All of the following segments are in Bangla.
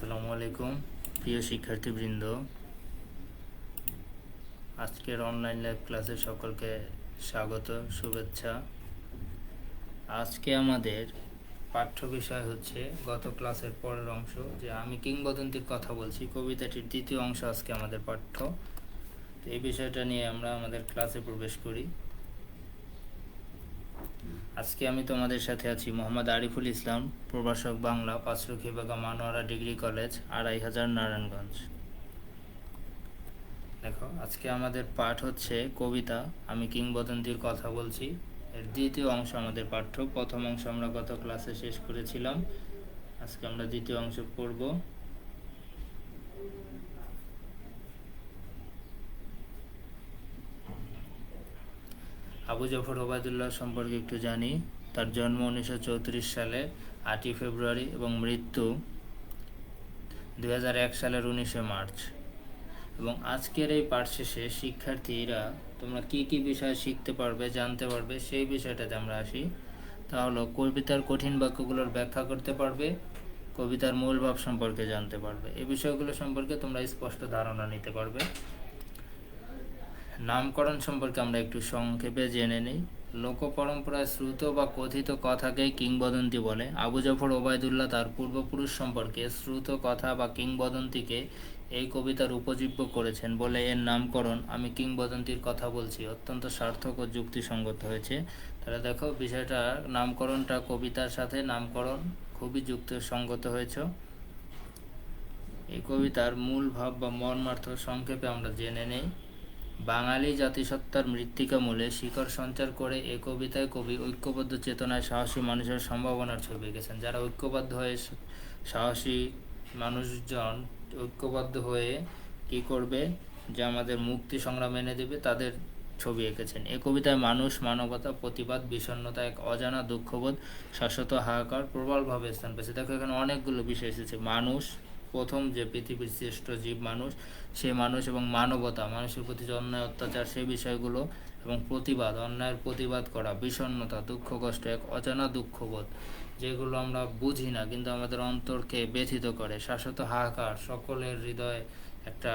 আসসালামু আলাইকুম। প্রিয় শিক্ষার্থীবৃন্দ, আজকের অনলাইন লাইভ ক্লাসে সকলকে স্বাগত, শুভেচ্ছা। আজকে আমাদের পাঠ্য বিষয় হচ্ছে গত ক্লাসের পরের অংশ, যে আমি কিংবদন্তির কথা বলছি। কবিতাটির দ্বিতীয় অংশ আজকে আমাদের পাঠ্য। তো এই বিষয়টা নিয়ে আমরা আমাদের ক্লাসে প্রবেশ করি। আজকে আমি তোমাদের সাথে আছি মোহাম্মদ আরিফুল ইসলাম, প্রভাষক বাংলা পাঁচরুখি বাগা মানোয়ারা ডিগ্রি কলেজ, আড়াই হাজার নারায়ণগঞ্জ। দেখো, আজকে আমাদের পাঠ হচ্ছে কবিতা, আমি কিংবদন্তির কথা বলছি। এর দ্বিতীয় অংশ আমাদের পাঠ্য, প্রথম অংশ আমরা গত ক্লাসে শেষ করেছিলাম। আজকে আমরা দ্বিতীয় অংশ পড়ব। আবু জাফর ওবায়দুল্লাহ সম্পর্কে একটু জানি। তার জন্ম উনিশশো চৌত্রিশ সালে, আটই ফেব্রুয়ারি এবং মৃত্যু দু হাজার এক সালের উনিশে মার্চ। এবং আজকের এই পাঠ শেষে শিক্ষার্থীরা তোমরা কি কি বিষয় শিখতে পারবে, জানতে পারবে, সেই বিষয়টাতে আমরা আসি। তা হলো, কবিতার কঠিন বাক্যগুলোর ব্যাখ্যা করতে পারবে, কবিতার মূল ভাব সম্পর্কে জানতে পারবে। এই বিষয়গুলো সম্পর্কে তোমরা স্পষ্ট ধারণা নিতে পারবে। নামকরণ সম্পর্কে আমরা একটু সংক্ষেপে জেনে নিই। লোক পরম্পরায় শ্রুত বা কথিত কথাকে কিংবদন্তি বলে। আবু জাফর ওবায়দুল্লাহ তার পূর্বপুরুষ সম্পর্কে শ্রুত কথা বা কিংবদন্তিকে এই কবিতার উপজীব্য করেছেন বলে এর নামকরণ আমি কিংবদন্তির কথা বলছি, অত্যন্ত সার্থক ও যুক্তিসঙ্গত হয়েছে। তাহলে দেখো, বিষয়টা নামকরণটা কবিতার সাথে নামকরণ খুবই যুক্তিসঙ্গত হয়েছে। এই কবিতার মূল ভাব বা মর্মার্থ সংক্ষেপে আমরা জেনে নেই। বাঙালি জাতিসত্তার মৃত্তিকা মূলে শিকড় সঞ্চার করে এ কবিতায় কবি ঐক্যবদ্ধ চেতনায় সাহসী মানুষের সম্ভাবনার ছবি এঁকেছেন। যারা ঐক্যবদ্ধ হয়ে সাহসী মানুষজন ঐক্যবদ্ধ হয়ে কি করবে যে আমাদের মুক্তি সংগ্রাম এনে দেবে, তাদের ছবি এঁকেছেন। এ কবিতায় মানুষ, মানবতা, প্রতিবাদ, বিষণ্ণতা, এক অজানা দুঃখবোধ, শাশ্বত হাহাকার প্রবলভাবে স্থান পেয়েছে। দেখো, এখানে অনেকগুলো বিষয় এসেছে। মানুষ প্রথম যে পৃথিবীর শ্রেষ্ঠ জীব মানুষ সেই মানুষ এবং মানবতা, মানুষের প্রতি যে অন্যায় অত্যাচার সেই বিষয়গুলো এবং প্রতিবাদ, অন্যায়ের প্রতিবাদ করা, বিষণ্ণতা, দুঃখ, কষ্ট, এক অজানা দুঃখবোধ, যেগুলো আমরা বুঝি না, কিন্তু আমাদের অন্তরকে ব্যথিত করে, শাশ্বত হাহাকার, সকলের হৃদয়ে একটা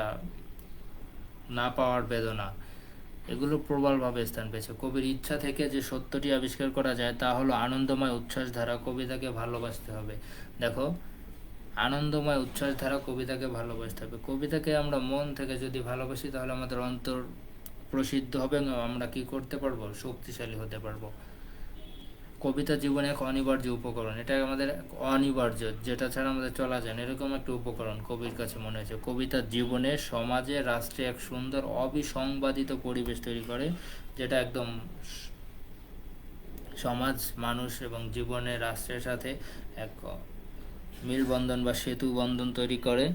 না পাওয়ার বেদনা, এগুলো প্রবলভাবে স্থান পেয়েছে। কবির ইচ্ছা থেকে যে সত্যটি আবিষ্কার করা যায়, তা হলো আনন্দময় উচ্ছ্বাস ধারা কবিতাকে ভালোবাসতে হবে। দেখো আনন্দময় উচ্ছ্বাস ধারা কবিতাকে ভালোবাসতে হবে। কবিতাকে আমরা মন থেকে যদি ভালোবাসি, তাহলে আমাদের অন্তর প্রসিদ্ধ হবে এবং আমরা কি করতে পারব? শক্তিশালী হতে পারব। কবিতা জীবনে এক অনিবার্য উপকরণ। এটা আমাদের অনিবার্য, যেটা ছাড়া আমাদের চলা যায় না। এরকম একটা উপকরণ কবির কাছে মনে হয়েছে কবিতা জীবনে সমাজে, রাষ্ট্রে এক সুন্দর অবিসংবাদিত পরিবেশ তৈরি করে, যেটা একদম সমাজ, মানুষ এবং জীবনে রাষ্ট্রের সাথে এক মিলবন্ধন বা সেতু বন্ধন তৈরি করে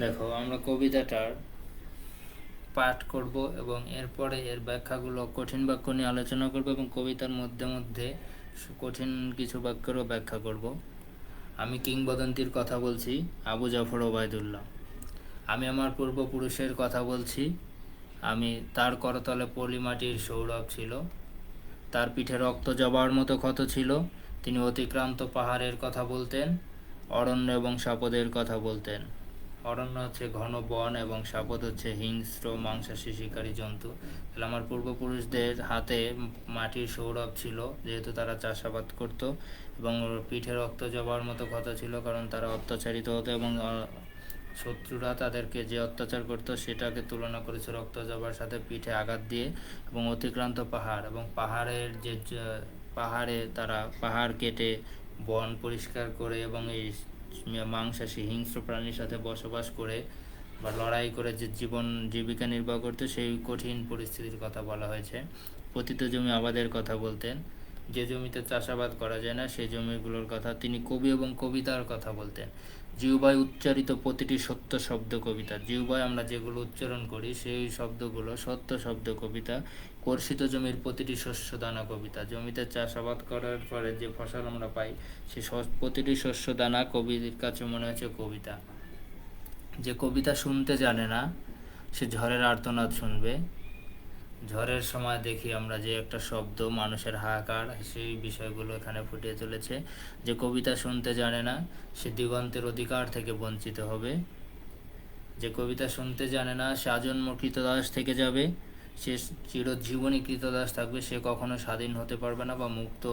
দেখো, আমরা কবিতাটার পাঠ করব এবং এরপরে এর ব্যাখ্যাগুলো কঠিন বাক্য নিয়ে আলোচনা করব এবং কবিতার মধ্যে মধ্যে কঠিন কিছু বাক্যেরও ব্যাখ্যা করব। আমি কিংবদন্তির কথা বলছি, আবু জাফর ওবায়দুল্লাহ। আমি আমার পূর্বপুরুষের কথা বলছি, আমি তার করতলে পলিমাটির সৌরভ ছিল, তার পিঠে রক্ত জবার মতো ক্ষত ছিল, তিনি অতিক্রান্ত পাহাড়ের কথা বলতেন, অরণ্য এবং সাপদের কথা বলতেন। অরণ্য হচ্ছে ঘন বন এবং সাপদ হচ্ছে হিংস্র মাংসাশী শিকারী জন্তু। তাহলে আমার পূর্বপুরুষদের হাতে মাটির সৌরভ ছিল, যেহেতু তারা চাষাবাদ করত এবং পিঠে রক্ত জবার মতো কথা ছিল, কারণ তারা অত্যাচারিত হতো এবং শত্রুরা তাদেরকে যে অত্যাচার করতো সেটাকে তুলনা করেছে রক্ত জবার সাথে পিঠে আঘাত দিয়ে এবং অতিক্রান্ত পাহাড় এবং পাহাড়ের যে, পাহাড়ে তারা পাহাড় কেটে বন পরিষ্কার করে এবং এই মাংসাশী হিংস্র প্রাণীর সাথে বসবাস করে বা লড়াই করে যে জীবন জীবিকা নির্বাহ করতে, সেই কঠিন পরিস্থিতির কথা বলা হয়েছে। পতিত জমি আবাদের কথা বলতেন। যে জমিতে চাষাবাদ করা যায় না সেই জমিগুলোর কথা তিনি কবি এবং কবিতার কথা বলতেন। জিউবাই উচ্চারিত প্রতিটি সত্য শব্দ কবিতা। জিউবাই আমরা যেগুলো উচ্চারণ করি, সেই শব্দগুলো সত্য শব্দ কবিতা কর্ষিত জমির প্রতিটি শস্য দানা কবিতা। জমিতে চাষাবাদ করার পরে যে ফসল আমরা পাই, সে প্রতিটি শস্য দানা কবির কাছে মনে হচ্ছে কবিতা। যে কবিতা শুনতে জানে না, সে ঝড়ের আর্তনাদ শুনবে। ঝড়ের সময় দেখি আমরা যে একটা শব্দ, মানুষের হাহাকার, সেই বিষয়গুলো এখানে ফুটিয়ে তুলেছে যে কবিতা শুনতে জানে না, সে দিগন্তের অধিকার থেকে বঞ্চিত হবে। যে কবিতা শুনতে জানে না, সে আজন্ম কৃতদাস থেকে যাবে, সে চিরজীবনী কৃতদাস থাকবে, সে কখনো স্বাধীন হতে পারবে না বা মুক্ত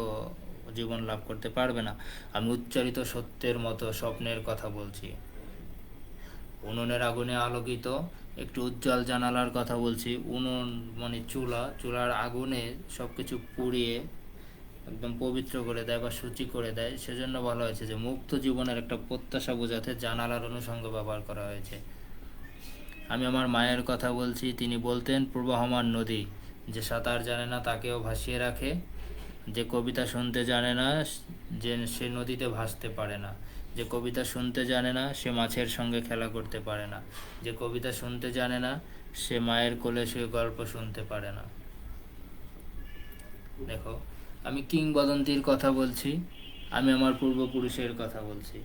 জীবন লাভ করতে পারবে না। আমি উচ্চারিত সত্যের মতো স্বপ্নের কথা বলছি। উনুনের আগুনে আলোকিত একটু উজ্জ্বল জানালার কথা বলছি। উনুন মানে চুলা, চুলার আগুনে সব কিছু পুড়িয়ে একদম পবিত্র করে দেয় বা সূচি করে দেয়। সেজন্য বলা হয়েছে যে মুক্ত জীবনের একটা প্রত্যাশা বোঝাতে জানালার অনুষঙ্গ ব্যবহার করা হয়েছে। আমি আমার মায়ের কথা বলছি, তিনি বলতেন, প্রবাহমান নদী, যে সাঁতার জানে না তাকেও ভাসিয়ে রাখে, যে কবিতা শুনতে জানে না, যে সে নদীতে ভাসতে পারে না। যে কবিতা শুনতে জানে না, সে মাছের সঙ্গে খেলা করতে পারে না। যে কবিতা শুনতে জানে না, সে মায়ের কোলে শুয়ে গল্প শুনতে পারে না। দেখো, আমি কিংবদন্তির কথা বলছি, আমি আমার পূর্বপুরুষের কথা বলছি।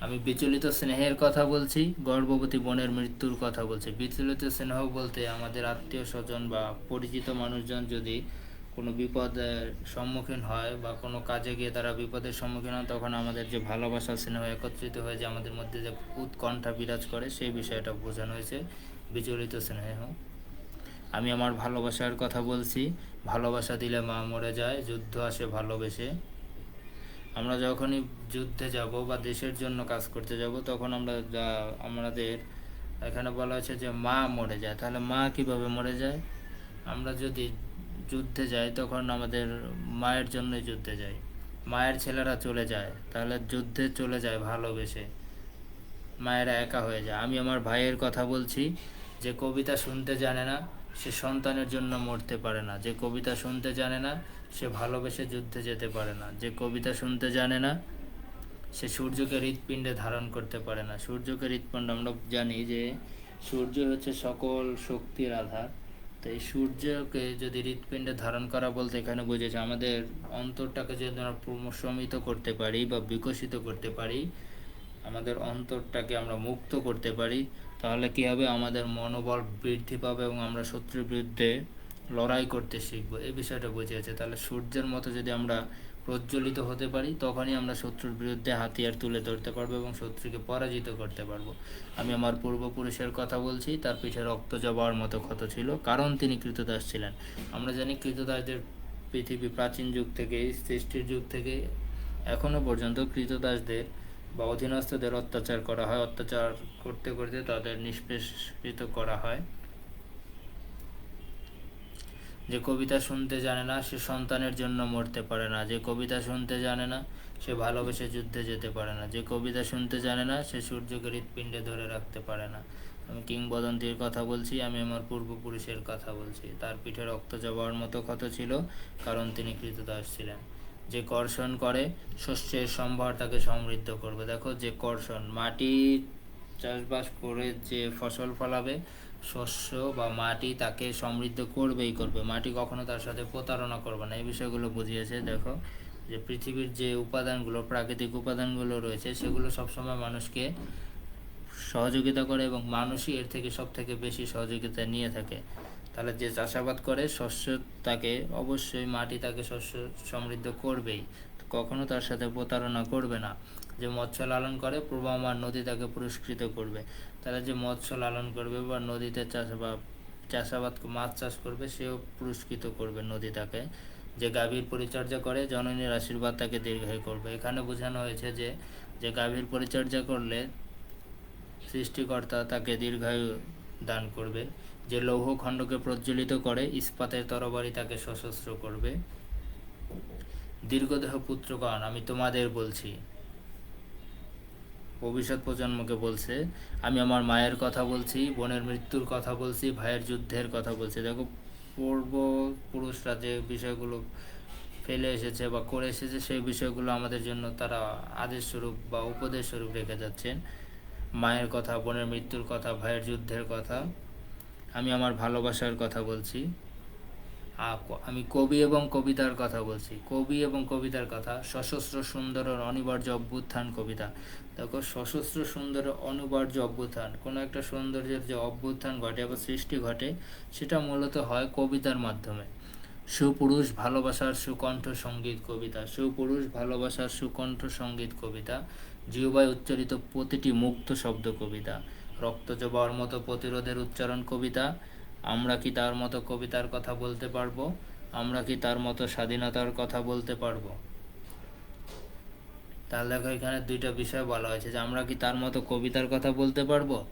আমি বিচলিত স্নেহের কথা বলছি, গর্ভবতী বোনের মৃত্যুর কথা বলছি। বিচলিত স্নেহ বলতে আমাদের আত্মীয় স্বজন বা পরিচিত মানুষজন যদি কোনো বিপদের সম্মুখীন হয় বা কোনো কাজে গিয়ে তারা বিপদের সম্মুখীন হয়, তখন আমাদের যে ভালোবাসা স্নেহ একত্রিত হয়ে যে আমাদের মধ্যে যে উৎকণ্ঠা বিরাজ করে, সেই বিষয়টা বোঝানো হয়েছে বিচলিত স্নেহ। আমি আমার ভালোবাসার কথা বলছি, ভালোবাসা দিলে মা মরে যায়, যুদ্ধ আসে ভালোবেসে। আমরা যখনই যুদ্ধে যাব বা দেশের জন্য কাজ করতে যাব, তখন আমরা যা আমাদের এখানে বলা হয়েছে যে মা মরে যায়। তাহলে মা কীভাবে মরে যায়? আমরা যদি যুদ্ধে যায়, তখন আমাদের মায়ের জন্যই যুদ্ধে যায়। মায়ের ছেলেরা চলে যায়, তাহলে যুদ্ধে চলে যায় ভালোবেসে। মায়েরা একা হয়ে যায়। আমি আমার ভাইয়ের কথা বলছি, যে কবিতা শুনতে জানে না, সে সন্তানের জন্য মরতে পারে না। যে কবিতা শুনতে জানে না, সে ভালোবেসে যুদ্ধে যেতে পারে না। যে কবিতা শুনতে জানে না, সে সূর্যকে হৃৎপিণ্ডে ধারণ করতে পারে না। সূর্যকে হৃৎপিণ্ড, আমরা জানি যে সূর্য হচ্ছে সকল শক্তির আধার। তো এই সূর্যকে যদি হৃৎপিণ্ডে ধারণ করা বলতে এখানে বুঝেছে, আমাদের অন্তরটাকে যদি আমরা প্রশমিত করতে পারি বা বিকশিত করতে পারি, আমাদের অন্তরটাকে আমরা মুক্ত করতে পারি, তাহলে কী হবে? আমাদের মনোবল বৃদ্ধি পাবে এবং আমরা শত্রুর বিরুদ্ধে লড়াই করতে শিখব। এই বিষয়টা বুঝিয়েছে। তাহলে সূর্যের মতো যদি আমরা প্রজ্বলিত হতে পারি, তখনই আমরা শত্রুর বিরুদ্ধে হাতিয়ার তুলে ধরতে পারব এবং শত্রুকে পরাজিত করতে পারব। আমি আমার পূর্বপুরুষের কথা বলছি, তার পিঠে রক্ত জবাওয়ার মতো ক্ষত ছিল, কারণ তিনি কৃতদাস ছিলেন। আমরা জানি কৃতদাসদের পৃথিবী প্রাচীন যুগ থেকে, সৃষ্টির যুগ থেকে, এখনও পর্যন্ত কৃতদাসদের বা অধীনস্থদের অত্যাচার করা হয়। অত্যাচার করতে করতে তাদের নিষ্পেষিত করা হয়। যে কবিতা শুনতে জানে না, সে সন্তানের জন্য মরতে পারে না। যে কবিতা শুনতে জানে না, সে ভালোবেসে যুদ্ধে যেতে পারে না। যে কবিতা শুনতে জানে না, সে সূর্যকে হৃৎপিণ্ডে ধরে রাখতে পারে না। আমি কিংবদন্তির কথা বলছি, আমি আমার পূর্বপুরুষের কথা বলছি। তার পিঠে রক্ত যাওয়ার মতো ক্ষত ছিল, কারণ তিনি কৃতদাস ছিলেন। যে কর্ষণ করে, শস্যের সম্ভার তাকে সমৃদ্ধ করবে। দেখো, যে কর্ষণ মাটি চাষবাস করে যে ফসল ফলাবে, শস্য বা মাটি তাকে সমৃদ্ধ করবেই করবে। মাটি কখনো তার সাথে প্রতারণা করবে না। এই বিষয়গুলো বুঝিয়েছে, দেখো, যে পৃথিবীর যে উপাদানগুলো, প্রাকৃতিক উপাদানগুলো রয়েছে, সেগুলো সবসময় মানুষকে সহযোগিতা করে এবং মানুষই এর থেকে সব থেকে বেশি সহযোগিতা নিয়ে থাকে। তাহলে যে চাষাবাদ করে, শস্য তাকে অবশ্যই মাটি তাকে শস্য সমৃদ্ধ করবেই। কখনো তার সাথে প্রতারণা করবে না। যে মৎস্য লালন করে প্রবাহমান নদী তাকে পুরস্কৃত করবে। তারা যে মৎস্য লালন করবে বা নদীতে চাষ বা চাষাবাদ মাছ চাষ করবে, সেও পুরস্কৃত করবে নদী তাকে। যে গাভীর পরিচর্যা করে, জননীর আশীর্বাদ তাকে দীর্ঘায়ু করবে। এখানে বোঝানো হয়েছে যে যে গাভীর পরিচর্যা করলে সৃষ্টিকর্তা তাকে দীর্ঘায়ু দান করবে। যে লৌহ খণ্ডকে প্রজ্বলিত করে, ইস্পাতের তরবারি তাকে সশস্ত্র করবে। দীর্ঘদেহ পুত্রগণ, আমি তোমাদের বলছি ভবিষ্যৎ প্রজন্মকে বলছে, আমি আমার মায়ের কথা বলছি, বোনের মৃত্যুর কথা বলছি, ভাইয়ের যুদ্ধের কথা বলছি। দেখো, পূর্ব পুরুষরা যে বিষয়গুলো ফেলে এসেছে বা করে এসেছে, সেই বিষয়গুলো আমাদের জন্য তারা আদেশ স্বরূপ বা উপদেশ স্বরূপ রেখে যাচ্ছেন। মায়ের কথা, বোনের মৃত্যুর কথা, ভাইয়ের যুদ্ধের কথা, আমি আমার ভালোবাসার কথা বলছি। আমি কবি এবং কবিতার কথা বলছি। কবি এবং কবিতার কথা, সশস্ত্র সুন্দরের অনিবার্য অভ্যুত্থান কবিতা। দেখো, সশস্ত্র সুন্দরের অনিবার্য অভ্যুত্থান, কোনো একটা সৌন্দর্যের যে অভ্যুত্থান ঘটে বা সৃষ্টি ঘটে, সেটা মূলত হয় কবিতার মাধ্যমে। সুপুরুষ ভালোবাসার সুকণ্ঠ সংগীত কবিতা, সুপুরুষ ভালোবাসার সুকণ্ঠ সংগীত কবিতা, জিহ্বায় উচ্চারিত প্রতিটি মুক্ত শব্দ কবিতা, রক্ত জবার মতো প্রতিরোধের উচ্চারণ কবিতা আমরা কি তার মতো কবিতার কথা বলতে পারব? আমরা কি তার মতো স্বাধীনতার কথা বলতে পারব? তাহলে দেখো এখানে দুইটা বিষয় বলা হয়েছে, যে আমরা কি তার মতো কবিতার কথা বলতে পারব?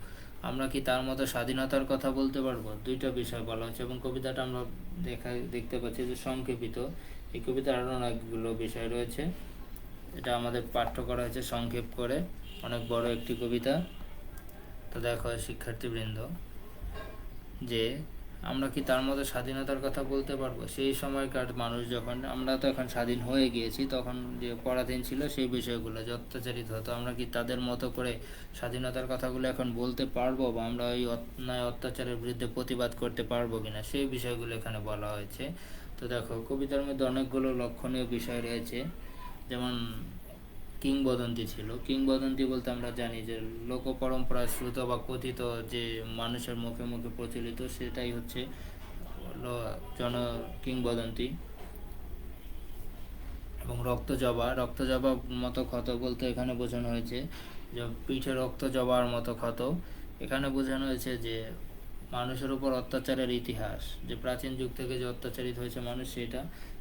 আমরা কি তার মতো স্বাধীনতার কথা বলতে পারব? দুইটা বিষয় বলা হয়েছে এবং কবিতাটা আমরা দেখা, দেখতে পাচ্ছি যে সংক্ষেপিত। এই কবিতার আরও অনেকগুলো বিষয় রয়েছে। এটা আমাদের পাঠ্য করা হয়েছে সংক্ষেপ করে। অনেক বড় একটি কবিতা। তো দেখো শিক্ষার্থীবৃন্দ। যে আমরা কি তার মতো স্বাধীনতার কথা বলতে পারব? সেই সময়কার মানুষ যখন, আমরা তো এখন স্বাধীন হয়ে গিয়েছি, তখন যে পরাধীন ছিল সেই বিষয়গুলো যে অত্যাচারিত হতো, আমরা কি তাদের মতো করে স্বাধীনতার কথাগুলো এখন বলতে পারব বা আমরা ওই অন্যায় অত্যাচারের বিরুদ্ধে প্রতিবাদ করতে পারব কিনা সেই বিষয়গুলো এখানে বলা হয়েছে। তো দেখো, কবিতার মধ্যে অনেকগুলো লক্ষণীয় বিষয় রয়েছে। যেমন কিংবদন্তি ছিল। কিংবদন্তি বলতে আমরা জানি যে লোক পরম্পরায় শ্রুত বা কথিত যে মানুষের মুখে মুখে প্রচলিত সেটাই হচ্ছে জন কিংবদন্তি এবং রক্ত জবা। রক্ত জবা মতো ক্ষত বলতে এখানে বোঝানো হয়েছে যে পিঠে রক্ত জবার মতো ক্ষত। এখানে বোঝানো হয়েছে যে মানুষের উপর অত্যাচারের ইতিহাস, যে প্রাচীন যুগ থেকে যে অত্যাচারিত হয়েছে মানুষ সেটা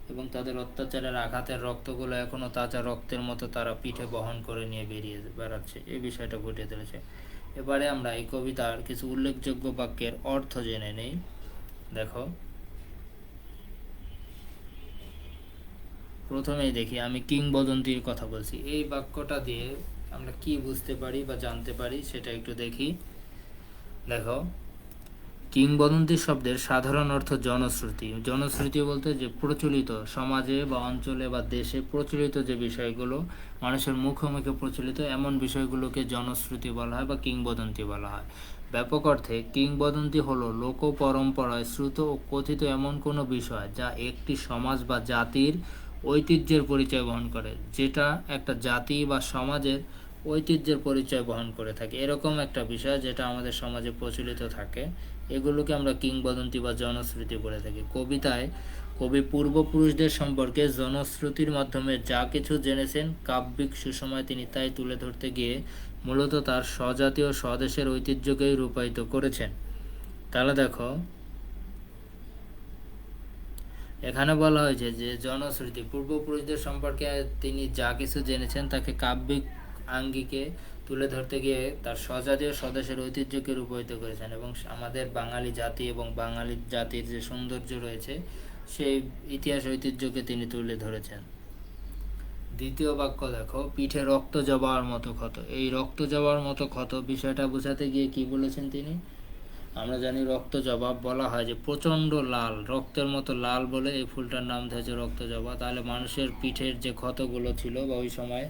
এবং তাদের অত্যাচারের আঘাতের রক্তগুলো এখনও তাজা রক্তের মতো তারা পিঠে বহন করে নিয়ে বেরিয়ে বেড়াচ্ছে। এই বিষয়টা ফুটিয়ে তুলেছে। এবারে আমরা এই কবিতার কিছু উল্লেখযোগ্য বাক্যের অর্থ জেনে নেই। দেখো। প্রথমেই দেখি, আমি কিংবদন্তির কথা বলছি। এই বাক্যটা দিয়ে আমরা কি বুঝতে পারি বা জানতে পারি সেটা একটু দেখি। দেখো। কিংবদন্তি শব্দের সাধারণ অর্থ জনশ্রুতি। জনশ্রুতি বলতে যে প্রচলিত সমাজে বা অঞ্চলে বা দেশে প্রচলিত যে বিষয়গুলো, মানুষের মুখে মুখে প্রচলিত এমন বিষয়গুলোকে জনশ্রুতি বলা হয় বা কিংবদন্তি বলা হয়। ব্যাপক অর্থে কিংবদন্তি হলো লোক পরম্পরায় শ্রুত ও কথিত এমন কোনো বিষয় যা একটি সমাজ বা জাতির ঐতিহ্যের পরিচয় বহন করে, যেটা একটা জাতি বা সমাজের ঐতিহ্যের পরিচয় বহন করে থাকে। এরকম একটা বিষয় যেটা আমাদের সমাজে প্রচলিত থাকে। এগুলোকে আমরা কিংবদন্তি বা জনশ্রুতি বলে থাকি। কবিতায় কবি পূর্বপুরুষদের সম্পর্কে জনশ্রুতির মাধ্যমে যা কিছু জেনেছেন, কাব্যিক সুসময় তিনি তাই তুলে ধরতে গিয়ে মূলত তার স্বজাতীয় স্বদেশের ঐতিহ্যকেই রূপায়িত করেছেন। তাহলে দেখো, এখানে বলা হয়েছে যে জনশ্রুতি, পূর্বপুরুষদের সম্পর্কে তিনি যা কিছু জেনেছেন তাকে কাব্যিক আঙ্গিকে তুলে ধরতে গিয়ে তার স্বজাতীয় স্বদেশের ঐতিহ্যকে রূপায়িত করেছেন এবং আমাদের বাঙালি জাতি এবং বাঙালি জাতির যে সৌন্দর্য রয়েছে, সেই ইতিহাস ঐতিহ্যকে তিনি তুলে ধরেছেন। দ্বিতীয় বাক্য দেখো, পিঠে রক্ত জবার মতো ক্ষত। এই রক্ত জবার মতো ক্ষত বিষয়টা বোঝাতে গিয়ে কি বলেছেন তিনি? আমরা জানি রক্ত জবাব বলা হয় যে প্রচণ্ড লাল, রক্তের মতো লাল বলে এই ফুলটার নাম ধরেছে রক্ত জবা তাহলে মানুষের পিঠের যে ক্ষতগুলো ছিল বা ওই সময়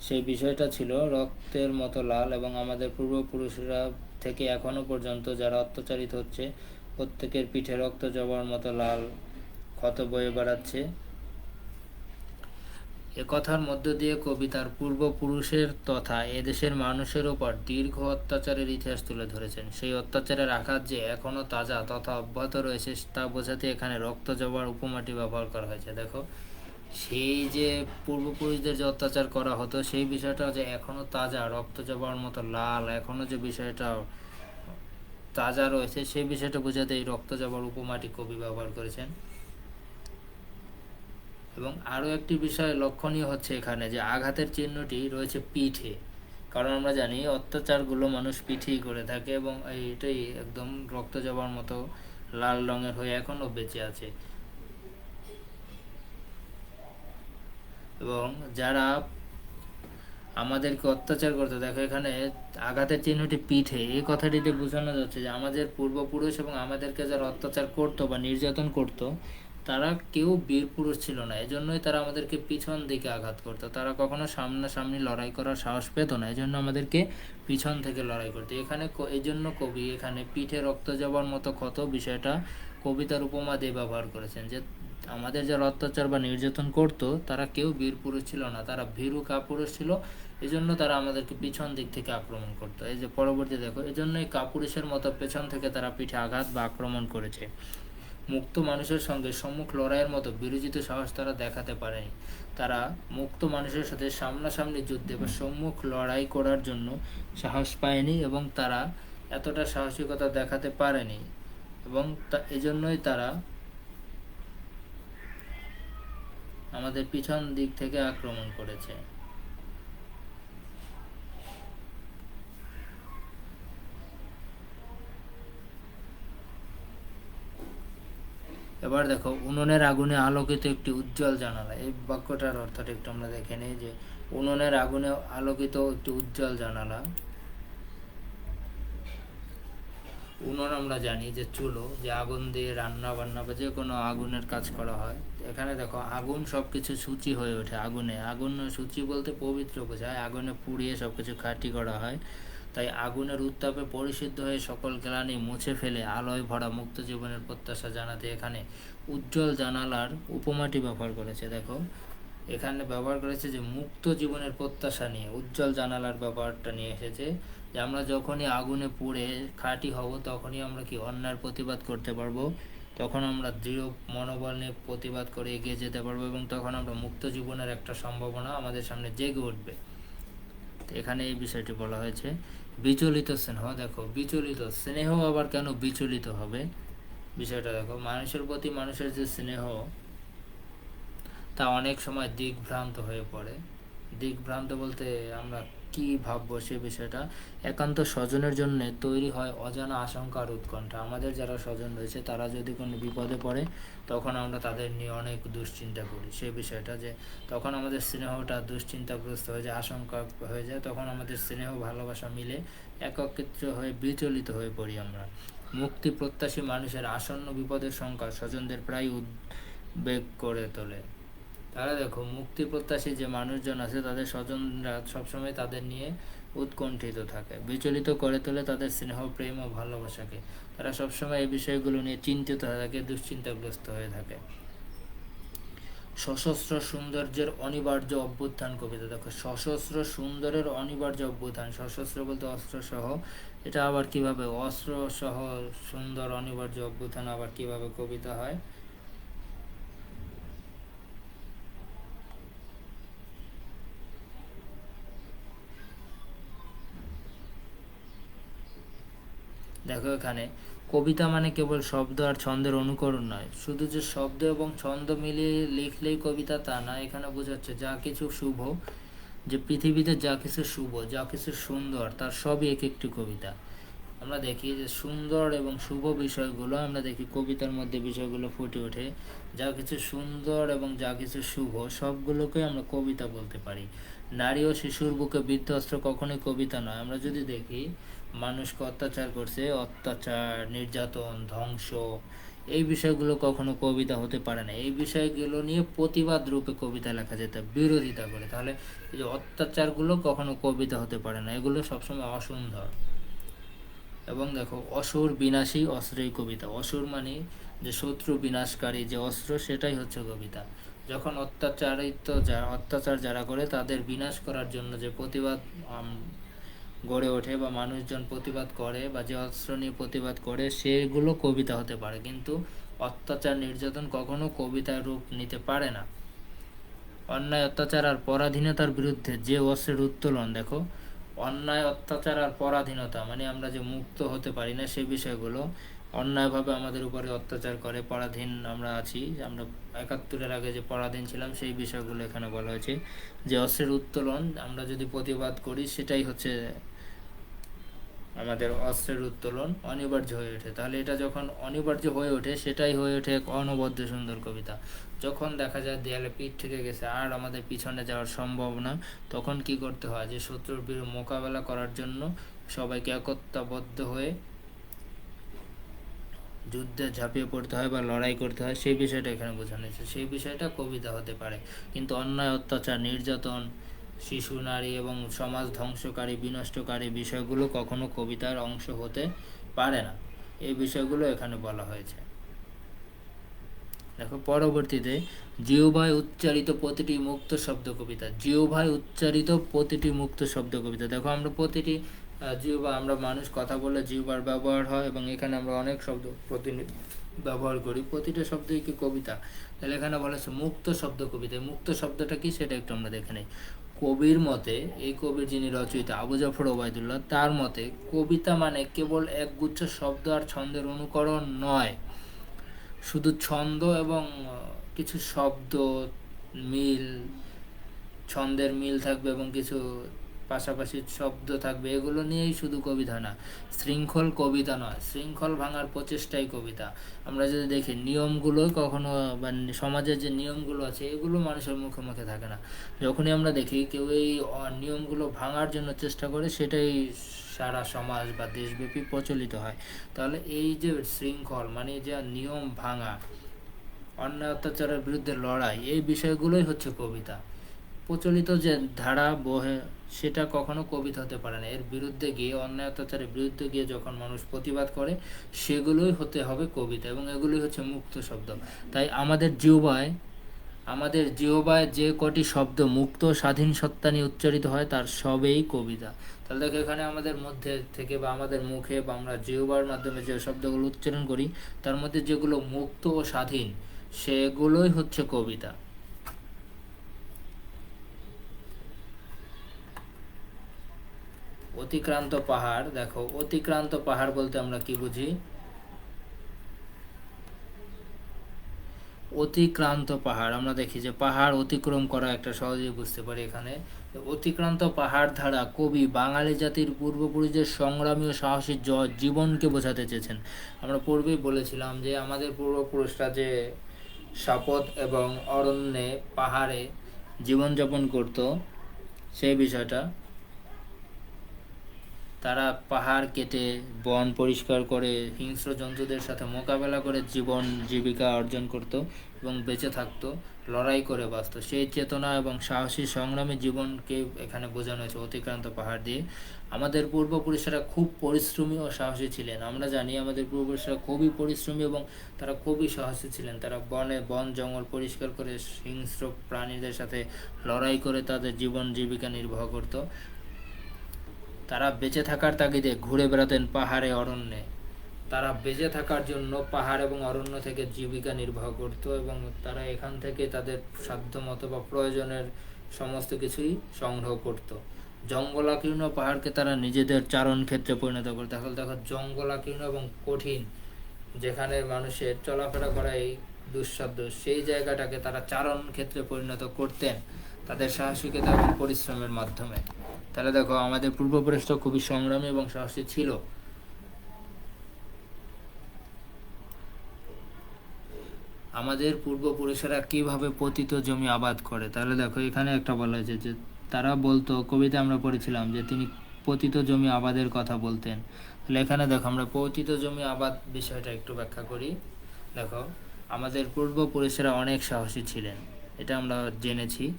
সেই বিষয়টা ছিল রক্তের মতো লাল এবং আমাদের পূর্বপুরুষরা থেকে এখনও পর্যন্ত যারা অত্যাচারিত হচ্ছে, প্রত্যেকের পিঠে রক্ত জবার মতো লাল ক্ষত বয়ে বেড়াচ্ছে। এ কথার মধ্য দিয়ে কবি তার পূর্বপুরুষের তথা এদেশের মানুষের ওপর দীর্ঘ অত্যাচারের ইতিহাস তুলে ধরেছেন। সেই অত্যাচারের আঘাত যে এখনও তাজা তথা অব্যাহত রয়েছে, তা বোঝাতে এখানে রক্ত জবার উপমাটি ব্যবহার করা হয়েছে। দেখো সেই যে পূর্বপুরুষদের যে অত্যাচার করা হতো, সেই বিষয়টা যে এখনও তাজা, রক্ত জবার মতো লাল, এখনও যে বিষয়টা তাজা রয়েছে, সেই বিষয়টা বোঝাতে এই রক্ত জবার উপমাটি কবি ব্যবহার করেছেন। এবং আরও একটি বিষয় লক্ষণীয় হচ্ছে এখানে যে আঘাতের চিহ্নটি রয়েছে পিঠে। কারণ আমরা জানি অত্যাচারগুলো মানুষ পিঠেই করে থাকে এবং এটাই একদম রক্ত জবার মতো লাল রঙের হয়ে এখনও বেঁচে আছে। এবং যারা আমাদেরকে অত্যাচার করতো, দেখো এখানে আঘাতের চিহ্নটি পিঠে। এই কথাটিতে বোঝানো যাচ্ছে যে আমাদের পূর্বপুরুষ এবং আমাদেরকে যারা অত্যাচার করতো বা নির্যাতন করতো, তারা কেউ বীর পুরুষ ছিল না। এজন্যই তারা আমাদেরকে পিছন দিকে আঘাত করতো। তারা কখনো সামনাসামনি লড়াই করার সাহস পেত না। এজন্য আমাদেরকে পিছন থেকে লড়াই করতো। এখানে এই জন্য কবি এখানে পিঠে রক্ত যাবার মতো ক্ষত বিষয়টা কবিতার উপমা দিয়ে ব্যবহার করেছেন যে আমাদের যারা অত্যাচার বা নির্যাতন করতো, তারা কেউ বীর পুরুষ ছিল না, তারা ভীরু কাপুরুষ ছিল। এজন্য তারা আমাদেরকে পিছন দিক থেকে আক্রমণ করতো। এই যে পরবর্তী দেখো, এজন্যই কাপুরুষের মতো পেছন থেকে তারা পিঠে আঘাত বা আক্রমণ করেছে। মুক্ত মানুষের সঙ্গে সম্মুখ লড়াইয়ের মতো বিরোচিত সাহস তারা দেখাতে পারেনি। তারা মুক্ত মানুষের সাথে সামনাসামনি যুদ্ধে বা সম্মুখ লড়াই করার জন্য সাহস পায়নি এবং তারা এতটা সাহসিকতা দেখাতে পারেনি। এবং এজন্যই তারা আমাদের পিছন দিক থেকে আক্রমণ করেছে। এবার দেখো, উনুনের আগুনে আলোকিত একটি উজ্জ্বল জানালা। এই বাক্যটার অর্থটা একটু আমরা দেখে নিই যে, উনুনের আগুনে আলোকিত একটি উজ্জ্বল জানালা। উনুন আমরা জানি যে চুলো, যে আগুন দিয়ে রান্না বান্না বা যে কোনো আগুনের কাজ করা হয়। এখানে দেখো, আগুন সব কিছু সূচি হয়ে ওঠে আগুনে। আগুন সূচি বলতে পবিত্র বোঝায়। আগুনে পুড়িয়ে সব কিছু খাঁটি করা হয়। তাই আগুনের উত্তাপে পরিশুদ্ধ হয়ে সকল গ্লানি মুছে ফেলে আলোয় ভরা মুক্ত জীবনের প্রত্যাশা জানাতে এখানে উজ্জ্বল জানালার উপমাটি ব্যবহার করেছে। দেখো, এখানে ব্যবহার করেছে যে মুক্ত জীবনের প্রত্যাশা নিয়ে, উজ্জ্বল জানালার ব্যাপারটা নিয়ে এসেছে যে আমরা যখনই আগুনে পুড়ে খাঁটি হব, তখনই আমরা কি অন্যায়ের প্রতিবাদ করতে পারব? তখন আমরা দৃঢ় মনোবল নিয়ে প্রতিবাদ করে এগিয়ে যেতে পারব এবং তখন আমরা মুক্ত জীবনের একটা সম্ভাবনা আমাদের সামনে জেগে উঠবে। এখানে এই বিষয়টি বলা হয়েছে, বিচলিত স্নেহ। দেখো, বিচলিত, স্নেহ আবার কেন বিচলিত হবে? বিষয়টা দেখো, মানুষের প্রতি মানুষের যে স্নেহ, তা অনেক সময় দিকভ্রান্ত হয়ে পড়ে। দিকভ্রান্ত বলতে আমরা কি ভাববো সে বিষয়টা? একান্ত স্বজনের জন্য তৈরি হয় অজানা আশঙ্কা আর উৎকণ্ঠা। আমাদের যারা স্বজন রয়েছে, তারা যদি কোনো বিপদে পড়ে, তখন আমরা তাদের নিয়ে অনেক দুশ্চিন্তা করি। সেই বিষয়টা যে তখন আমাদের স্নেহটা দুশ্চিন্তাগ্রস্ত হয়ে যায়, আশঙ্কা হয়ে যায়, তখন আমাদের স্নেহ, ভালোবাসা মিলে একত্রিত হয়ে বিচলিত হয়ে পড়ি আমরা। মুক্তি প্রত্যাশী মানুষের আসন্ন বিপদের সংখ্যা স্বজনদের প্রায় উদ্বেগ করে তোলে। তাহলে দেখো, মুক্তি প্রত্যাশী যে মানুষজন আছে, তাদের স্বজনরা সবসময় তাদের নিয়ে উৎকণ্ঠিত থাকে। বিচলিত করে তোলে তাদের স্নেহ, প্রেম ও ভালোবাসাকে। তারা সবসময় এই বিষয়গুলো নিয়ে চিন্তিত হয়ে থাকে, দুশ্চিন্তাগ্রস্ত হয়ে থাকে। সশস্ত্র সৌন্দর্যের অনিবার্য অভ্যুত্থান কবিতা। দেখো, সশস্ত্র সুন্দরের অনিবার্য অভ্যুত্থান, সশস্ত্র বলতে অস্ত্র সহ এটা আবার কীভাবে? অস্ত্র সহ সুন্দর অনিবার্য অভ্যুত্থান আবার কীভাবে কবিতা হয়? দেখো এখানে, কবিতা মানে কেবল শব্দ আর ছন্দের অনুকরণ নয়। শুধু যে শব্দ এবং ছন্দ মিলিয়ে লিখলেই কবিতা তা না এখানে বোঝাচ্ছে যা কিছু শুভ, যে পৃথিবীতে যা কিছু শুভ, যা কিছু সুন্দর, তার সবই এক একটি কবিতা। আমরা দেখি যে সুন্দর এবং শুভ বিষয়গুলো, আমরা দেখি কবিতার মধ্যে বিষয়গুলো ফুটে ওঠে। যা কিছু সুন্দর এবং যা কিছু শুভ, সবগুলোকে আমরা কবিতা বলতে পারি। নারী ও শিশুর বুকে বিধ্বস্ত কখনোই কবিতা নয়। আমরা যদি দেখি মানুষকে অত্যাচার করছে, অত্যাচার, নির্যাতন, ধ্বংস। এই বিষয়গুলো কখনো কবিতা হতে পারে না। এই বিষয়গুলো নিয়ে প্রতিবাদ রূপে কবিতা লেখা যেতে, বিরোধিতা করে। তাহলে এই অত্যাচারগুলো কখনো কবিতা হতে পারে না, এগুলো সবসময় অসুন্দর। এবং দেখো, অসুর বিনাশী অস্ত্রই কবিতা। অসুর মানে যে শত্রু বিনাশকারী যে অস্ত্র সেটাই হচ্ছে কবিতা। যখন অত্যাচারিত যা, অত্যাচার যারা করে, তাদের বিনাশ করার জন্য যে প্রতিবাদ গড়ে ওঠে বা মানুষজন প্রতিবাদ করে বা যে অস্ত্র নিয়ে প্রতিবাদ করে, সেগুলো কবিতা হতে পারে। কিন্তু অত্যাচার, নির্যাতন কখনো কবিতার রূপ নিতে পারে না। অন্যায়, অত্যাচার আর পরাধীনতার বিরুদ্ধে যে অস্ত্রের উত্তোলন, দেখো, অন্যায়, অত্যাচার আর পরাধীনতা মানে আমরা যে মুক্ত হতে পারি না সে বিষয়গুলো অন্যায়ভাবে আমাদের উপরে অত্যাচার করে, পরাধীন আমরা আছি। আমরা একাত্তরের আগে যে পরাধীন ছিলাম, সেই বিষয়গুলো এখানে বলা হয়েছে। যে অস্ত্রের উত্তোলন আমরা যদি প্রতিবাদ করি, সেটাই হচ্ছে আমাদের অস্ত্রের উত্তোলন, অনিবার্য হয়ে ওঠে। তাহলে এটা যখন অনিবার্য হয়ে ওঠে, সেটাই হয়ে ওঠে এক অনবদ্য সুন্দর কবিতা। যখন দেখা যায় দেয়ালে পিঠ থেকে গেছে, আর আমাদের পিছনে যাওয়ার সম্ভাবনা তখন কি করতে হয়? যে শত্রুর বিরুদ্ধে মোকাবেলা করার জন্য সবাইকে একত্রাবদ্ধ হয়ে যুদ্ধে ঝাঁপিয়ে পড়তে হয় বা লড়াই করতে হয়, সেই বিষয়টা এখানে বোঝানো হয়েছে। সেই বিষয়টা কবিতা হতে পারে। কিন্তু অন্যায়, অত্যাচার, নির্যাতন, শিশু, নারী এবং সমাজ ধ্বংসকারী, বিনষ্টকারী বিষয়গুলো কখনো কবিতার অংশ হতে পারে না। এই বিষয়গুলো এখানে বলা হয়েছে। দেখো, পরবর্তীতে জিওভাই উচ্চারিত প্রতিটি মুক্ত শব্দ কবিতা। জিওভাই উচ্চারিত প্রতিটি মুক্ত শব্দ কবিতা। দেখো, আমরা প্রতিটি জিওবা আমরা মানুষ কথা বলে জিওবার ব্যবহার হয় এবং এখানে আমরা অনেক শব্দ প্রতিনিধি ব্যবহার করি। প্রতিটা শব্দই কি কবিতা? তাহলে এখানে বলা হচ্ছে মুক্ত শব্দ কবিতা। মুক্ত শব্দটা কি সেটা একটু আমরা দেখে নেই। কবির মতে, এই কবির যিনি রচয়িতা আবু জাফর ওবায়দুল্লাহ, তার মতে কবিতা মানে কেবল একগুচ্ছ শব্দ আর ছন্দের অনুকরণ নয়। শুধু ছন্দ এবং কিছু শব্দ, মিল, ছন্দের মিল থাকবে এবং কিছু পাশাপাশি শব্দ থাকবে। এগুলো নিয়েই শুধু কবিতা না, শৃঙ্খল কবিতা নয়, শৃঙ্খল ভাঙার প্রচেষ্টাই কবিতা। আমরা যদি দেখি, নিয়মগুলো কখনো বা সমাজের যে নিয়মগুলো আছে, এগুলো মানুষের মুখে মুখে থাকে না। যখনই আমরা দেখি কেউ এই নিয়মগুলো ভাঙার জন্য চেষ্টা করে, সেটাই সারা সমাজ বা দেশব্যাপী প্রচলিত হয়। তাহলে এই যে শৃঙ্খল মানে যে নিয়ম ভাঙা, অন্যায় অত্যাচারের বিরুদ্ধে লড়াই, এই বিষয়গুলোই হচ্ছে কবিতা। প্রচলিত যে ধারা, বহে সেটা কখনো কবিতা হতে পারে না। এর বিরুদ্ধে গিয়ে, অন্যায় অত্যাচারের বিরুদ্ধে গিয়ে যখন মানুষ প্রতিবাদ করে, সেগুলোই হতে হবে কবিতা এবং এগুলোই হচ্ছে মুক্ত শব্দ। তাই আমাদের জিওবায় আমাদের জিওবায় যে কটি শব্দ মুক্ত, স্বাধীন, সত্তা নিয়ে উচ্চারিত হয়, তার সবেই কবিতা। তাহলে দেখো, এখানে আমাদের মধ্যে থেকে বা আমাদের মুখে বা আমরা জিওবার মাধ্যমে যে শব্দগুলো উচ্চারণ করি, তার মধ্যে যেগুলো মুক্ত ও স্বাধীন, সেগুলোই হচ্ছে কবিতা। অতিক্রান্ত পাহাড়, দেখো, অতিক্রান্ত পাহাড় বলতে আমরা কি বুঝি? অতিক্রান্ত পাহাড়, আমরা দেখি যে পাহাড় অতিক্রম করা একটা সহজেই বুঝতে পারি এখানে। অতিক্রান্ত পাহাড় ধারা কবি বাঙালি জাতির পূর্বপুরুষের সংগ্রামী ও সাহসী জীবনকে বোঝাতে চেয়েছেন। আমরা পূর্বেই বলেছিলাম যে আমাদের পূর্বপুরুষরা যে সাপদ এবং অরণ্যে পাহাড়ে জীবনযাপন করত, সেই বিষয়টা তারা পাহাড় কেটে, বন পরিষ্কার করে, হিংস্র জন্তুদের সাথে মোকাবেলা করে জীবন জীবিকা অর্জন করত এবং বেঁচে থাকতো, লড়াই করে বাঁচত। সেই চেতনা এবং সাহসী সংগ্রামী জীবনকে এখানে বোঝানো হয়েছে অতিক্রান্ত পাহাড় দিয়ে। আমাদের পূর্বপুরুষেরা খুব পরিশ্রমী ও সাহসী ছিলেন। আমরা জানি আমাদের পূর্বপুরুষরা খুবই পরিশ্রমী এবং তারা খুবই সাহসী ছিলেন। তারা বনে, বন, জঙ্গল পরিষ্কার করে হিংস্র প্রাণীদের সাথে লড়াই করে তাদের জীবন জীবিকা নির্বাহ করত। তারা বেঁচে থাকার তাগিদে ঘুরে বেড়াতেন পাহাড়ে অরণ্যে। তারা বেঁচে থাকার জন্য পাহাড় এবং অরণ্য থেকে জীবিকা নির্বাহ করত এবং তারা এখান থেকে তাদের সাধ্যমতো বা প্রয়োজনের সমস্ত কিছুই সংগ্রহ করত। জঙ্গলাকীর্ণ পাহাড়কে তারা নিজেদের চারণ ক্ষেত্রে পরিণত করত। এখন দেখো, জঙ্গলাকীর্ণ এবং কঠিন যেখানে মানুষের চলাফেরা করা এই দুঃসাধ্য, সেই জায়গাটাকে তারা চারণ ক্ষেত্রে পরিণত করতেন তাদের সাহসিকতা এবং পরিশ্রমের মাধ্যমে। তাহলে দেখো, আমাদের পূর্বপুরুষরা খুবই সংগ্রামী এবং সাহসী ছিল। আমাদের পূর্বপুরুষেরা কীভাবে পতিত জমি আবাদ করে? তাহলে দেখো, এখানে একটা বলা হয়েছে যে, তারা বলতো কবিতা আমরা পড়েছিলাম যে, তিনি পতিত জমি আবাদের কথা বলতেন। তাহলে এখানে দেখো, আমরা পতিত জমি আবাদ বিষয়টা একটু ব্যাখ্যা করি। দেখো, আমাদের পূর্বপুরুষেরা অনেক সাহসী ছিলেন, এটা আমরা জেনেছি।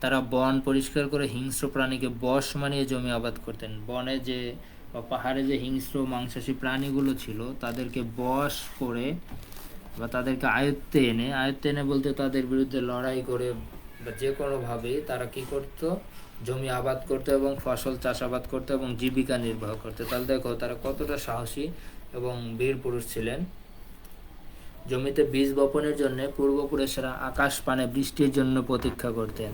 তারা বন পরিষ্কার করে হিংস্র প্রাণীকে বশ মানিয়ে জমি আবাদ করতেন। বনে যে, বা পাহাড়ে যে হিংস্র মাংসাশী প্রাণীগুলো ছিল, তাদেরকে বশ করে বা তাদেরকে আয়ত্তে এনে আয়ত্তে এনে বলতে তাদের বিরুদ্ধে লড়াই করে বা যে কোনোভাবে তারা কি করত? জমি আবাদ করতো এবং ফসল চাষাবাদ করতো এবং জীবিকা নির্বাহ করতো। তাহলে দেখো, তারা কতটা সাহসী এবং বীর পুরুষ ছিলেন। জমিতে বীজ বপনের জন্য পূর্বপুরুষেরা আকাশ পানে বৃষ্টির জন্য প্রতীক্ষা করতেন।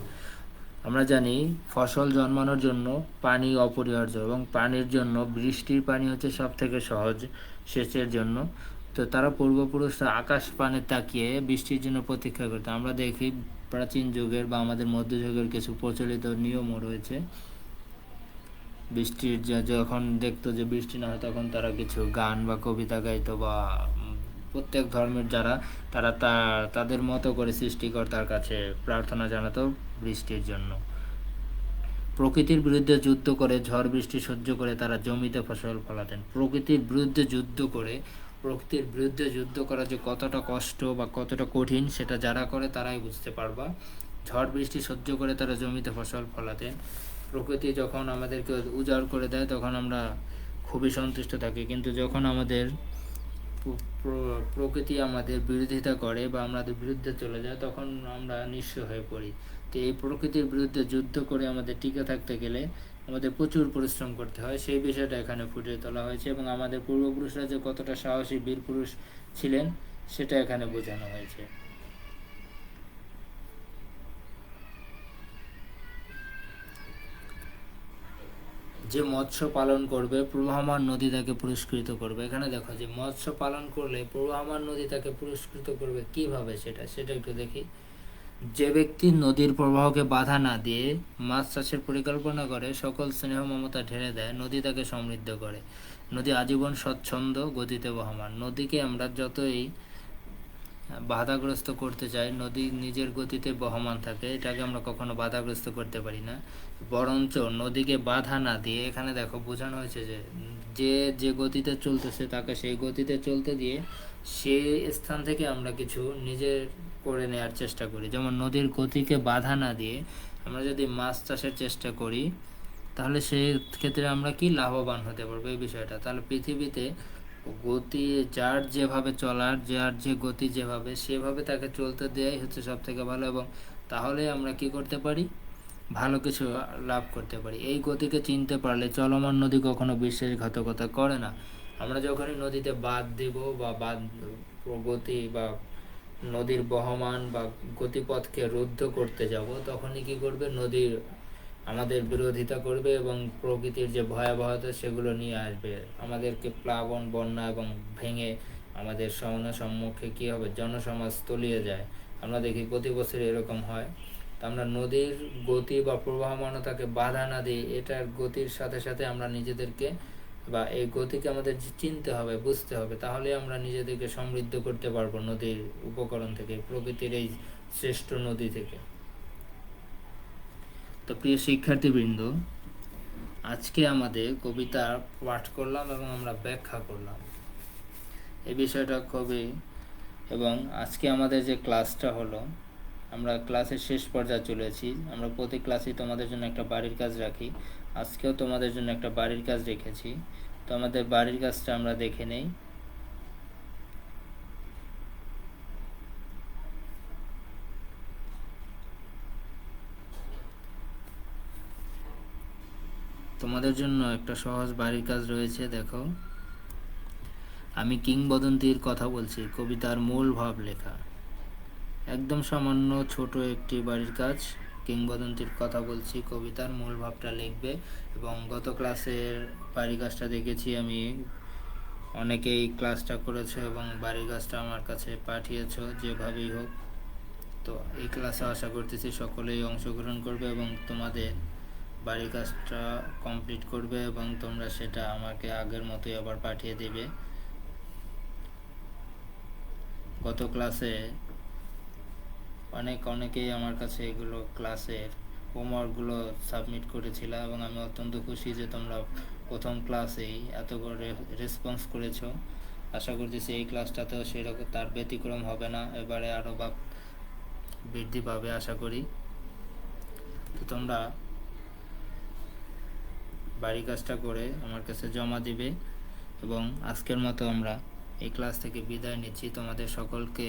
আমরা জানি ফসল জন্মানোর জন্য পানি অপরিহার্য এবং পানির জন্য বৃষ্টির পানি হচ্ছে সব থেকে সহজ সেচের জন্য। তো তারা পূর্বপুরুষরা আকাশ পানে তাকিয়ে বৃষ্টির জন্য প্রতীক্ষা করতো। আমরা দেখি প্রাচীন যুগের বা আমাদের মধ্যযুগের কিছু প্রচলিত নিয়মও রয়েছে। বৃষ্টির যখন দেখতো যে বৃষ্টি না হয় তখন তারা কিছু গান বা কবিতা গাইতো বা প্রত্যেক ধর্মের যারা, তারা তা, তাদের মতো করে সৃষ্টিকর্তার কাছে প্রার্থনা জানাতো বৃষ্টির জন্য। প্রকৃতির বিরুদ্ধে যুদ্ধ করে, ঝড় বৃষ্টি সহ্য করে তারা জমিতে ফসল ফলাতেন। প্রকৃতির বিরুদ্ধে যুদ্ধ করে, প্রকৃতির বিরুদ্ধে যুদ্ধ করা যে কতটা কষ্ট বা কতটা কঠিন, সেটা যারা করে তারাই বুঝতে পারবা। ঝড় বৃষ্টি সহ্য করে তারা জমিতে ফসল ফলাতেন। প্রকৃতি যখন আমাদেরকে উজাড় করে দেয়, তখন আমরা খুবই সন্তুষ্ট থাকি। কিন্তু যখন আমাদের প্রকৃতি আমাদের বিরোধিতা করে বা আমাদের বিরুদ্ধে চলে যায়, তখন আমরা নিঃস্ব হয়ে পড়ি। তো এই প্রকৃতির বিরুদ্ধে যুদ্ধ করে আমাদের টিকে থাকতে গেলে আমাদের প্রচুর পরিশ্রম করতে হয়। সেই বিষয়টা এখানে ফুটিয়ে তোলা হয়েছে এবং আমাদের পূর্বপুরুষরা যে কতটা সাহসী বীর পুরুষ ছিলেন, সেটা এখানে বোঝানো হয়েছে। যে মৎস্য পালন করবে প্রবাহমান নদী তাকে পুরস্কৃত করবে। এখানে দেখো যে মৎস্য পালন করলে প্রবাহমান নদী তাকে পুরস্কৃত করবে কীভাবে সেটা? সেটা একটু দেখি। যে ব্যক্তি নদীর প্রবাহকে বাধা না দিয়ে মাছ চাষের পরিকল্পনা করে, সকল স্নেহ মমতা ঢেলে দেয়, নদী তাকে সমৃদ্ধ করে। নদী আজীবন স্বচ্ছন্দ, গতিতে বহমান। নদীকে আমরা যতই বাধাগ্রস্ত করতে চাই নদী নিজের গতিতে বহমান থাকে, এটাকে আমরা কখনো বাধাগ্রস্ত করতে পারি না। বরঞ্চ নদীকে বাধা না দিয়ে, এখানে দেখো বোঝানো হয়েছে যে যে যে গতিতে চলতেছে তাকে সেই গতিতে চলতে দিয়ে সেই স্থান থেকে আমরা কিছু নিজের করে নেওয়ার চেষ্টা করি। যেমন নদীর গতিকে বাধা না দিয়ে আমরা যদি মাছ চাষের চেষ্টা করি, তাহলে সেই ক্ষেত্রে আমরা কি লাভবান হতে পারব এই বিষয়টা? তাহলে পৃথিবীতে গতি যার যেভাবে চলার, যার যে গতি যেভাবে, সেভাবে তাকে চলতে দেওয়াই হচ্ছে সব থেকে ভালো এবং তাহলে আমরা কি করতে পারি? ভালো কিছু লাভ করতে পারি। এই গতিকে চিনতে পারলে চলমান নদী কখনো বিশ্বাসঘাতকতা করে না। আমরা যখনই নদীতে বাদ দিব বা বাদ গতি বা নদীর বহমান বা গতিপথকে রুদ্ধ করতে যাব, তখনই কি করবে? নদীর আমাদের বিরোধিতা করবে এবং প্রকৃতির যে ভয়াবহতা সেগুলো নিয়ে আসবে। আমাদেরকে প্লাবন, বন্যা এবং ভেঙে আমাদের সামনে সম্মুখে কি হবে? জনসমাজ তলিয়ে যায়। আমরা দেখি প্রতি বছর এরকম হয়। তা আমরা নদীর গতি বা প্রবাহমানতাকে বাধা না দিয়ে এটার গতির সাথে সাথে আমরা নিজেদেরকে বা এই গতিকে আমাদের চিনতে হবে, বুঝতে হবে, তাহলে আমরা নিজেদেরকে সমৃদ্ধ করতে পারব নদীর উপকরণ থেকে, প্রকৃতির এই শ্রেষ্ঠ নদী থেকে। তো প্রিয় শিক্ষার্থীবৃন্দ, আজকে আমাদের কবিতা পাঠ করলাম এবং আমরা ব্যাখ্যা করলাম। এই বিষয়টা খুবই এবং আজকে আমাদের যে ক্লাসটা হলো, আমরা ক্লাসের শেষ পর্যায়ে চলেছি আমরা প্রতি ক্লাসেই তোমাদের জন্য একটা বাড়ির কাজ রাখি। আজকেও তোমাদের জন্য একটা বাড়ির কাজ রেখেছি। তো আমাদের বাড়ির কাজটা আমরা দেখে নেই। তোমাদের জন্য একটা সহজ বাড়ির কাজ রয়েছে, দেখো। আমি কিংবদন্তির কথা বলছি, কবিতার মূল ভাব লেখা। একদম সামান্য ছোট একটি বাড়ির কাজ, কিংবদন্তির কথা বলছি, কবিতার মূল ভাবটা লিখবে। এবং গত ক্লাসের বাড়ির কাজটা দেখেছি আমি, অনেকেই ক্লাসটা করেছ এবং বাড়ির কাজটা আমার কাছে পাঠিয়েছো, যেভাবেই হোক। তো এই ক্লাসে আশা করতেছি সকলেই অংশগ্রহণ করবে এবং তোমাদের বাড়ির কাজটা কমপ্লিট করবে এবং তোমরা সেটা আমাকে আগের মতোই আবার পাঠিয়ে দেবে। গত ক্লাসে অনেক, অনেকেই আমার কাছে এগুলো ক্লাসের হোমওয়ার্কগুলো সাবমিট করেছিল এবং আমি অত্যন্ত খুশি যে তোমরা প্রথম ক্লাসেই এত করে রেসপন্স করেছ। আশা করতেছি এই ক্লাসটাতেও সেরকম তার ব্যতিক্রম হবে না, এবারে আরও বা, বৃদ্ধি পাবে আশা করি। তো তোমরা বাড়ি কাজটা করে আমার কাছে জমা দিবে এবং আজকের মতো আমরা এই ক্লাস থেকে বিদায় নিচ্ছি। তোমাদের সকলকে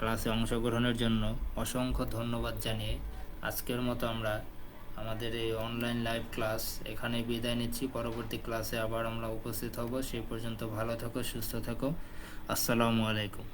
ক্লাসে অংশগ্রহণের জন্য অসংখ্য ধন্যবাদ জানিয়ে আজকের মতো আমরা আমাদের এই অনলাইন লাইভ ক্লাস এখানে বিদায় নিচ্ছি। পরবর্তী ক্লাসে আবার আমরা উপস্থিত হব। সেই পর্যন্ত ভালো থেকো, সুস্থ থেকো। আসসালামু আলাইকুম।